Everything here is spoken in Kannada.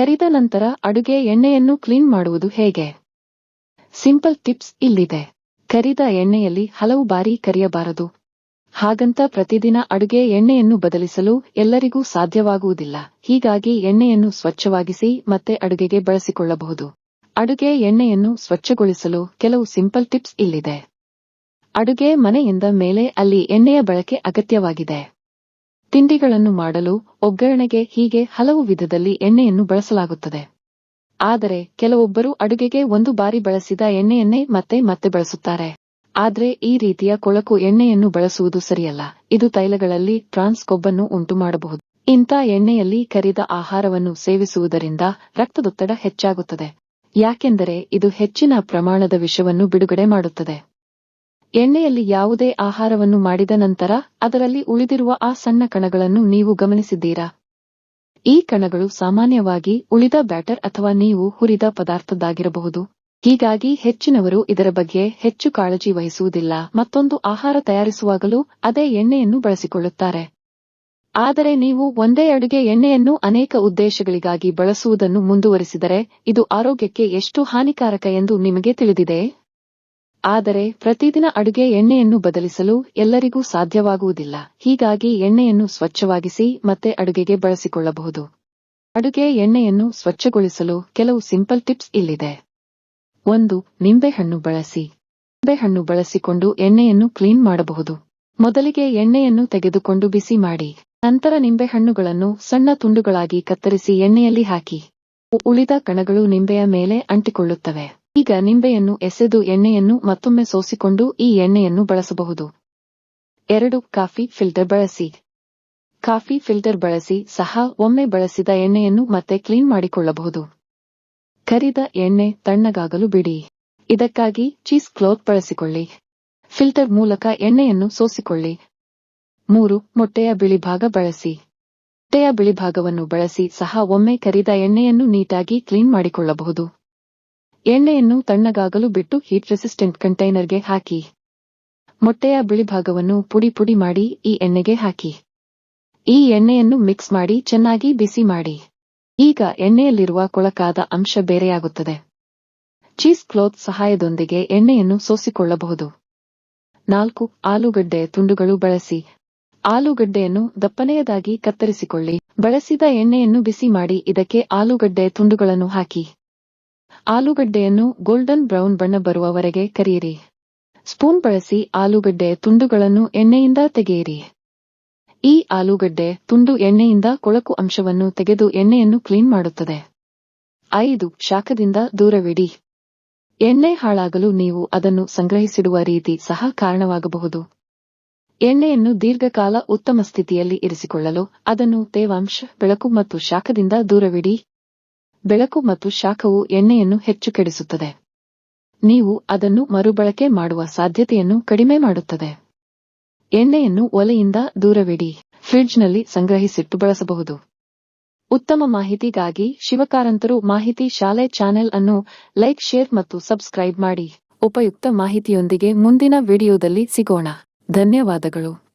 ಕರಿದ ನಂತರ ಅಡುಗೆ ಎಣ್ಣೆಯನ್ನು ಕ್ಲೀನ್ ಮಾಡುವುದು ಹೇಗೆ? ಸಿಂಪಲ್ ಟಿಪ್ಸ್ ಇಲ್ಲಿದೆ. ಕರಿದ ಎಣ್ಣೆಯಲ್ಲಿ ಹಲವು ಬಾರಿ ಕರಿಯಬಾರದು. ಹಾಗಂತ ಪ್ರತಿದಿನ ಅಡುಗೆ ಎಣ್ಣೆಯನ್ನು ಬದಲಿಸಲು ಎಲ್ಲರಿಗೂ ಸಾಧ್ಯವಾಗುವುದಿಲ್ಲ. ಹೀಗಾಗಿ ಎಣ್ಣೆಯನ್ನು ಸ್ವಚ್ಛವಾಗಿಸಿ ಮತ್ತೆ ಅಡುಗೆಗೆ ಬಳಸಿಕೊಳ್ಳಬಹುದು. ಅಡುಗೆ ಎಣ್ಣೆಯನ್ನು ಸ್ವಚ್ಛಗೊಳಿಸಲು ಕೆಲವು ಸಿಂಪಲ್ ಟಿಪ್ಸ್ ಇಲ್ಲಿದೆ. ಅಡುಗೆ ಮನೆಯಿಂದ ಮೇಲೆ ಅಲ್ಲಿ ಎಣ್ಣೆಯ ಬಳಕೆ ಅಗತ್ಯವಾಗಿದೆ. ತಿಂಡಿಗಳನ್ನು ಮಾಡಲು ಒಗ್ಗರಣೆಗೆ ಹೀಗೆ ಹಲವು ವಿಧದಲ್ಲಿ ಎಣ್ಣೆಯನ್ನು ಬಳಸಲಾಗುತ್ತದೆ. ಆದರೆ ಕೆಲವೊಬ್ಬರು ಅಡುಗೆಗೆ ಒಂದು ಬಾರಿ ಬಳಸಿದ ಎಣ್ಣೆಯನ್ನೇ ಮತ್ತೆ ಮತ್ತೆ ಬಳಸುತ್ತಾರೆ. ಆದ್ರೆ ಈ ರೀತಿಯ ಕೊಳಕು ಎಣ್ಣೆಯನ್ನು ಬಳಸುವುದು ಸರಿಯಲ್ಲ. ಇದು ತೈಲಗಳಲ್ಲಿ ಟ್ರಾನ್ಸ್ ಕೊಬ್ಬನ್ನು ಉಂಟು ಮಾಡಬಹುದು ಇಂಥ ಎಣ್ಣೆಯಲ್ಲಿ ಕರಿದ ಆಹಾರವನ್ನು ಸೇವಿಸುವುದರಿಂದ ರಕ್ತದೊತ್ತಡ ಹೆಚ್ಚಾಗುತ್ತದೆ. ಯಾಕೆಂದರೆ ಇದು ಹೆಚ್ಚಿನ ಪ್ರಮಾಣದ ವಿಷವನ್ನು ಬಿಡುಗಡೆ ಮಾಡುತ್ತದೆ. ಎಣ್ಣೆಯಲ್ಲಿ ಯಾವುದೇ ಆಹಾರವನ್ನು ಮಾಡಿದ ನಂತರ ಅದರಲ್ಲಿ ಉಳಿದಿರುವ ಆ ಸಣ್ಣ ಕಣಗಳನ್ನು ನೀವು ಗಮನಿಸಿದ್ದೀರಾ? ಈ ಕಣಗಳು ಸಾಮಾನ್ಯವಾಗಿ ಉಳಿದ ಬ್ಯಾಟರ್ ಅಥವಾ ನೀವು ಹುರಿದ ಪದಾರ್ಥದ್ದಾಗಿರಬಹುದು. ಹೀಗಾಗಿ ಹೆಚ್ಚಿನವರು ಇದರ ಬಗ್ಗೆ ಹೆಚ್ಚು ಕಾಳಜಿ ವಹಿಸುವುದಿಲ್ಲ. ಮತ್ತೊಂದು ಆಹಾರ ತಯಾರಿಸುವಾಗಲೂ ಅದೇ ಎಣ್ಣೆಯನ್ನು ಬಳಸಿಕೊಳ್ಳುತ್ತಾರೆ. ಆದರೆ ನೀವು ಒಂದೇ ಅಡುಗೆ ಎಣ್ಣೆಯನ್ನು ಅನೇಕ ಉದ್ದೇಶಗಳಿಗಾಗಿ ಬಳಸುವುದನ್ನು ಮುಂದುವರಿಸಿದರೆ ಇದು ಆರೋಗ್ಯಕ್ಕೆ ಎಷ್ಟು ಹಾನಿಕಾರಕ ಎಂದು ನಿಮಗೆ ತಿಳಿದಿದೆ? ಆದರೆ ಪ್ರತಿದಿನ ಅಡುಗೆ ಎಣ್ಣೆಯನ್ನು ಬದಲಿಸಲು ಎಲ್ಲರಿಗೂ ಸಾಧ್ಯವಾಗುವುದಿಲ್ಲ. ಹೀಗಾಗಿ ಎಣ್ಣೆಯನ್ನು ಸ್ವಚ್ಛವಾಗಿಸಿ ಮತ್ತೆ ಅಡುಗೆಗೆ ಬಳಸಿಕೊಳ್ಳಬಹುದು. ಅಡುಗೆ ಎಣ್ಣೆಯನ್ನು ಸ್ವಚ್ಛಗೊಳಿಸಲು ಕೆಲವು ಸಿಂಪಲ್ ಟಿಪ್ಸ್ ಇಲ್ಲಿದೆ. ಒಂದು, ನಿಂಬೆಹಣ್ಣು ಬಳಸಿ. ನಿಂಬೆಹಣ್ಣು ಬಳಸಿಕೊಂಡು ಎಣ್ಣೆಯನ್ನು ಕ್ಲೀನ್ ಮಾಡಬಹುದು. ಮೊದಲಿಗೆ ಎಣ್ಣೆಯನ್ನು ತೆಗೆದುಕೊಂಡು ಬಿಸಿ ಮಾಡಿ. ನಂತರ ನಿಂಬೆಹಣ್ಣುಗಳನ್ನು ಸಣ್ಣ ತುಂಡುಗಳಾಗಿ ಕತ್ತರಿಸಿ ಎಣ್ಣೆಯಲ್ಲಿ ಹಾಕಿ. ಉಳಿದ ಕಣಗಳು ನಿಂಬೆಯ ಮೇಲೆ ಅಂಟಿಕೊಳ್ಳುತ್ತವೆ. ಈಗ ನಿಂಬೆಯನ್ನು ಎಸೆದು ಎಣ್ಣೆಯನ್ನು ಮತ್ತೊಮ್ಮೆ ಸೋಸಿಕೊಂಡು ಈ ಎಣ್ಣೆಯನ್ನು ಬಳಸಬಹುದು. ಎರಡು, ಕಾಫಿ ಫಿಲ್ಟರ್ ಬಳಸಿ. ಕಾಫಿ ಫಿಲ್ಟರ್ ಬಳಸಿ ಸಹ ಒಮ್ಮೆ ಬಳಸಿದ ಎಣ್ಣೆಯನ್ನು ಮತ್ತೆ ಕ್ಲೀನ್ ಮಾಡಿಕೊಳ್ಳಬಹುದು. ಕರಿದ ಎಣ್ಣೆ ತಣ್ಣಗಾಗಲು ಬಿಡಿ. ಇದಕ್ಕಾಗಿ ಚೀಸ್ ಕ್ಲೋತ್ ಬಳಸಿಕೊಳ್ಳಿ. ಫಿಲ್ಟರ್ ಮೂಲಕ ಎಣ್ಣೆಯನ್ನು ಸೋಸಿಕೊಳ್ಳಿ. ಮೂರು, ಮೊಟ್ಟೆಯ ಬಿಳಿಭಾಗ ಬಳಸಿ. ಮೊಟ್ಟೆಯ ಬಿಳಿಭಾಗವನ್ನು ಬಳಸಿ ಸಹ ಒಮ್ಮೆ ಕರಿದ ಎಣ್ಣೆಯನ್ನು ನೀಟಾಗಿ ಕ್ಲೀನ್ ಮಾಡಿಕೊಳ್ಳಬಹುದು. ಎಣ್ಣೆಯನ್ನು ತಣ್ಣಗಾಗಲು ಬಿಟ್ಟು ಹೀಟ್ ರೆಸಿಸ್ಟೆಂಟ್ ಕಂಟೈನರ್ಗೆ ಹಾಕಿ. ಮೊಟ್ಟೆಯ ಬಿಳಿಭಾಗವನ್ನು ಪುಡಿ ಪುಡಿ ಮಾಡಿ ಈ ಎಣ್ಣೆಗೆ ಹಾಕಿ. ಈ ಎಣ್ಣೆಯನ್ನು ಮಿಕ್ಸ್ ಮಾಡಿ ಚೆನ್ನಾಗಿ ಬಿಸಿ ಮಾಡಿ. ಈಗ ಎಣ್ಣೆಯಲ್ಲಿರುವ ಕೊಳಕಾದ ಅಂಶ ಬೇರೆಯಾಗುತ್ತದೆ. ಚೀಸ್ ಕ್ಲೋತ್ ಸಹಾಯದೊಂದಿಗೆ ಎಣ್ಣೆಯನ್ನು ಸೋಸಿಕೊಳ್ಳಬಹುದು. ನಾಲ್ಕು ಆಲೂಗಡ್ಡೆ ತುಂಡುಗಳು ಬಳಸಿ. ಆಲೂಗಡ್ಡೆಯನ್ನು ದಪ್ಪನೆಯದಾಗಿ ಕತ್ತರಿಸಿಕೊಳ್ಳಿ. ಬಳಸಿದ ಎಣ್ಣೆಯನ್ನು ಬಿಸಿ ಮಾಡಿ ಇದಕ್ಕೆ ಆಲೂಗಡ್ಡೆ ತುಂಡುಗಳನ್ನು ಹಾಕಿ. ಆಲೂಗಡ್ಡೆಯನ್ನು ಗೋಲ್ಡನ್ ಬ್ರೌನ್ ಬಣ್ಣ ಬರುವವರೆಗೆ ಕರಿಯಿರಿ ಸ್ಪೂನ್ ಬಳಸಿ ಆಲೂಗಡ್ಡೆ ತುಂಡುಗಳನ್ನು ಎಣ್ಣೆಯಿಂದ ತೆಗೆಯಿರಿ. ಈ ಆಲೂಗಡ್ಡೆ ತುಂಡು ಎಣ್ಣೆಯಿಂದ ಕೊಳಕು ಅಂಶವನ್ನು ತೆಗೆದು ಎಣ್ಣೆಯನ್ನು ಕ್ಲೀನ್ ಮಾಡುತ್ತದೆ. ಐದು ಶಾಖದಿಂದ ದೂರವಿಡಿ. ಎಣ್ಣೆ ಹಾಳಾಗಲು ನೀವು ಅದನ್ನು ಸಂಗ್ರಹಿಸಿಡುವ ರೀತಿ ಸಹ ಕಾರಣವಾಗಬಹುದು. ಎಣ್ಣೆಯನ್ನು ದೀರ್ಘಕಾಲ ಉತ್ತಮ ಸ್ಥಿತಿಯಲ್ಲಿ ಇರಿಸಿಕೊಳ್ಳಲು ಅದನ್ನು ತೇವಾಂಶ, ಬೆಳಕು ಮತ್ತು ಶಾಖದಿಂದ ದೂರವಿಡಿ. ಬೆಳಕು ಮತ್ತು ಶಾಖವು ಎಣ್ಣೆಯನ್ನು ಹೆಚ್ಚು ಕೆಡಿಸುತ್ತದೆ ನೀವು ಅದನ್ನು ಮರುಬಳಕೆ ಮಾಡುವ ಸಾಧ್ಯತೆಯನ್ನು ಕಡಿಮೆ ಮಾಡುತ್ತದೆ. ಎಣ್ಣೆಯನ್ನು ಒಲೆಯಿಂದ ದೂರವಿಡಿ, ಫ್ರಿಡ್ಜ್ನಲ್ಲಿ ಸಂಗ್ರಹಿಸಿಟ್ಟು ಬಳಸಬಹುದು. ಉತ್ತಮ ಮಾಹಿತಿಗಾಗಿ ಶಿವಕಾರಂತರು ಮಾಹಿತಿ ಶಾಲೆ ಚಾನೆಲ್ ಅನ್ನು ಲೈಕ್, ಶೇರ್ ಮತ್ತು ಸಬ್ಸ್ಕ್ರೈಬ್ ಮಾಡಿ. ಉಪಯುಕ್ತ ಮಾಹಿತಿಯೊಂದಿಗೆ ಮುಂದಿನ ವಿಡಿಯೋದಲ್ಲಿ ಸಿಗೋಣ. ಧನ್ಯವಾದಗಳು.